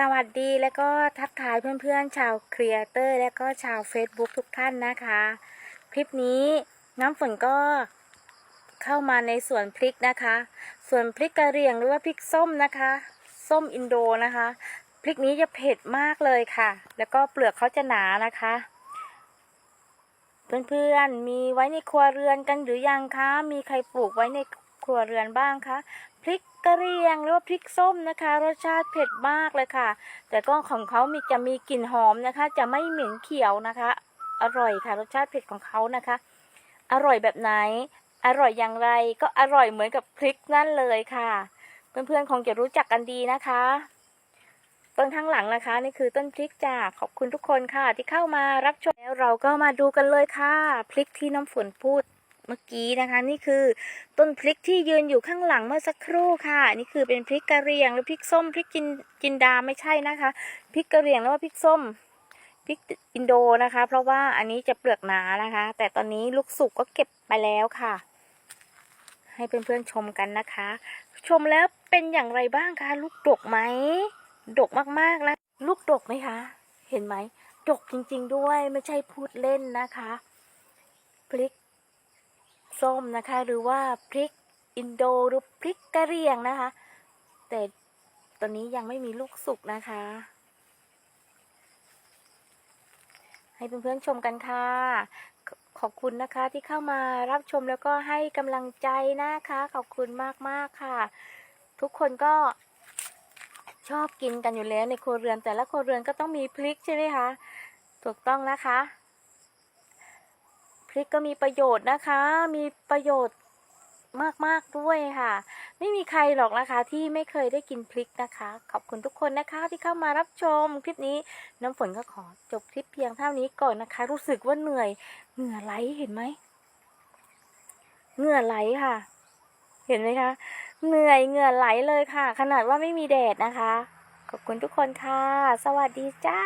สวัสดีแล้วก็ทักทายเพื่อนๆ ชาวครีเอเตอร์และก็ชาว Facebook ทุกท่านนะคะ คลิปนี้น้ำฝนก็เข้ามาในสวนพริกนะคะ ส่วนพริกกระเรียงหรือว่าพริกส้มนะคะ ส้มอินโดนะคะ พริกนี้จะเผ็ดมากเลยค่ะ แล้วก็เปลือกเขาจะหนานะคะ เพื่อนๆมีไว้ในครัวเรือนกันหรือยังคะ มีใครปลูกไว้ใน ครัวเรือนบ้างคะพริกกระเรียงหรือว่าพริกส้มนะคะ รสชาติเผ็ดมากเลยค่ะ แต่ก็ของเขามีจะมีกลิ่นหอมนะคะ จะไม่เหม็นเขียวนะคะ อร่อยค่ะ รสชาติเผ็ดของเขานะคะ อร่อยแบบไหน อร่อยอย่างไรก็อร่อยเหมือนกับพริกนั่นเลยค่ะ เพื่อนๆคงจะรู้จักกันดีนะคะต้นข้างหลังนะคะนี่คือต้นพริกจ้าขอบคุณทุกคนค่ะ ที่เข้ามารับชมแล้วเราก็มาดูกันเลยค่ะ พริกที่น้ำฝนพูด เมื่อกี้นะคะ นี่คือต้นพริกที่ยืนอยู่ข้างหลังเมื่อสักครู่ค่ะ นี่คือเป็นพริกกะเหรี่ยงหรือพริกส้มพริกจินจินดาไม่ใช่นะคะพริกกะเหรี่ยงแล้วว่าพริกส้มพริกอินโดนะคะ เพราะว่าอันนี้จะเปลือกหนานะคะ แต่ตอนนี้ลูกสุกก็เก็บไปแล้วค่ะ ให้เพื่อนๆชมกันนะคะ ชมแล้วเป็นอย่างไรบ้างคะลูกดกไหมดกมากๆแล้วลูกดกไหมคะ เห็นไหมดกจริง ๆ ด้วยไม่ใช่พูดเล่นนะคะพริก ส้มนะคะ หรือว่าพริกอินโดหรือพริกกะเหรี่ยงนะคะ แต่ตอนนี้ยังไม่มีลูกสุกนะคะ ให้เพื่อนๆชมกันค่ะขขอบคุณนะคะที่เข้ามารับชมแล้วก็ให้กำลังใจนะคะ ขอบคุณมากๆค่ะ ทุกคนก็ชอบกินกันอยู่แล้วในครัวเรือนแต่ละครัวเรือนก็ต้องมีพริกใช่ไหมคะ ถูกต้องนะคะ ริกก็มีประโยชน์นะคะ มีประโยชน์มากๆด้วยค่ะ ไม่มีใครหรอกนะคะที่ไม่เคยได้กินพริกนะคะ ขอบคุณทุกคนนะคะที่เข้ามารับชมคลิปนี้น้ำฝนก็ขอจบคลิปเพียงเท่านี้ก่อนนะคะ รู้สึกว่าเหนื่อยเหงื่อไหลเห็นไหมเหงื่อไหลค่ะ เห็นไหมคะเหนื่อยเหงื่อไหลเลยค่ะ ขนาดว่าไม่มีแดดนะคะ ขอบคุณทุกคนค่ะ สวัสดีจ้า